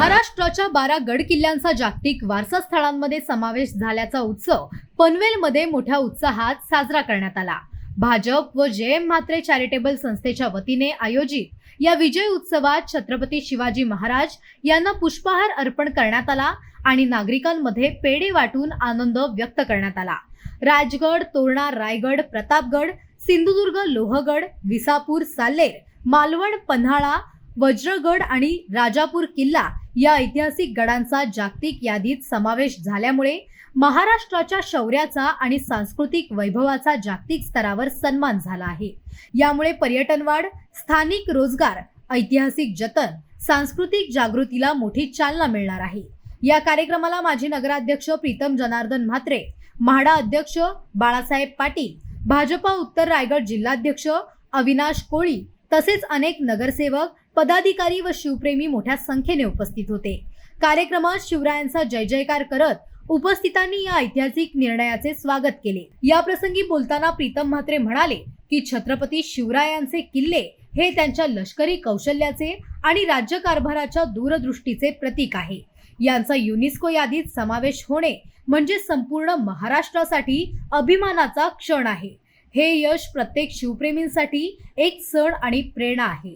महाराष्ट्राच्या बारा गड किल्ल्यांचा जागतिक वारसा स्थळांमध्ये समावेश झाल्याचा उत्सव पनवेलमध्ये मोठ्या उत्साहात साजरा करण्यात आला. भाजप व जे एम म्हात्रे चॅरिटेबल संस्थेच्या वतीने आयोजित या विजय उत्सवात छत्रपती शिवाजी महाराज यांना पुष्पहार अर्पण करण्यात आला आणि नागरिकांमध्ये पेढे वाटून आनंद व्यक्त करण्यात आला. राजगड तोरणा रायगड प्रतापगड सिंधुदुर्ग लोहगड विसापूर साल्लेर मालवण पन्हाळा वज्रगड आणि राजापूर किल्ला या ऐतिहासिक गडांचा जागतिक यादीत समावेश झाल्यामुळे महाराष्ट्राच्या शौर्याचा आणि सांस्कृतिक वैभवाचा जागतिक स्तरावर सन्मान झाला आहे. यामुळे पर्यटनवाढ स्थानिक रोजगार ऐतिहासिक जतन सांस्कृतिक जागृतीला मोठी चालना मिळणार आहे. या कार्यक्रमाला माजी नगराध्यक्ष प्रीतम जनार्दन म्हात्रे म्हाडा अध्यक्ष बाळासाहेब पाटील भाजपा उत्तर रायगड जिल्हाध्यक्ष अविनाश कोळी तसेच अनेक नगरसेवक पदाधिकारी व शिवप्रेमी मोठ्या संख्येने उपस्थित होते. कार्यक्रमात शिवरायांचा जय जयकार करत उपस्थितांनी या ऐतिहासिक निर्णयाचे स्वागत केले. या प्रसंगी बोलताना प्रीतम म्हात्रे म्हणाले की छत्रपती शिवरायांचे किल्ले हे त्यांच्या लष्करी कौशल्याचे आणि राज्यकारभाराच्या दूरदृष्टीचे प्रतीक आहे. यांचा युनेस्को यादीत समावेश होणे म्हणजे संपूर्ण महाराष्ट्रासाठी अभिमानाचा क्षण आहे. हे यश प्रत्येक शिवप्रेमींसाठी एक सण आणि प्रेरणा आहे.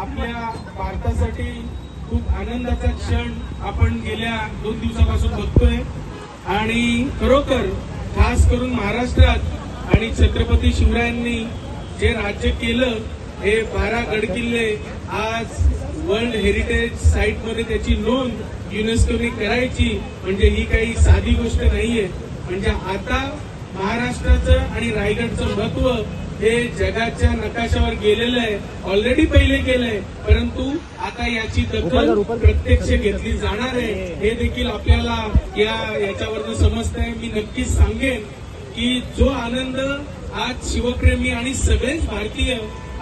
आपल्या भारतासाठी खूप आनंदाचा क्षण आपण गेल्या दोन दिवसापासून बघतोय. आणि खरोखर खास करून महाराष्ट्रात आणि छत्रपती शिवरायांनी जे राज्य केलं हे बारा गडकिल्ले आज वर्ल्ड हेरिटेज साईटमध्ये त्याची नोंद युनेस्कोने करायची. म्हणजे ही काही साधी गोष्ट नाहीये. म्हणजे आता महाराष्ट्राचं आणि रायगडचं महत्त्व हे जगाच्या नकाशावर गेलेलं आहे. ऑलरेडी पहिले गेलंय. परंतु आता याची दखल प्रत्यक्ष घेतली जाणार आहे. हे देखील आपल्याला या याच्यावरनं समजतंय. मी नक्कीच सांगेन की जो आनंद आज शिवप्रेमी आणि सगळेच भारतीय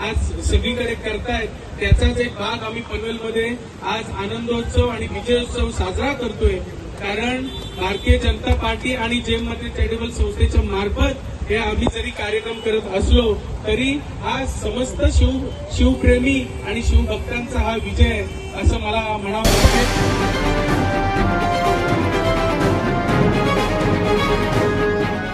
आज सगळीकडे करतायत. त्याचाच एक भाग आम्ही पनवेलमध्ये आज आनंदोत्सव आणि विजयोत्सव साजरा करतोय. कारण भारतीय जनता पार्टी आणि जेममध्ये चॅरिटेबल संस्थेच्या मार्फत हे आम्ही जरी कार्यक्रम करत असलो तरी हा समस्त शिव शिवप्रेमी आणि शिवभक्तांचा हा विजय आहे असं मला म्हणावं लागेल.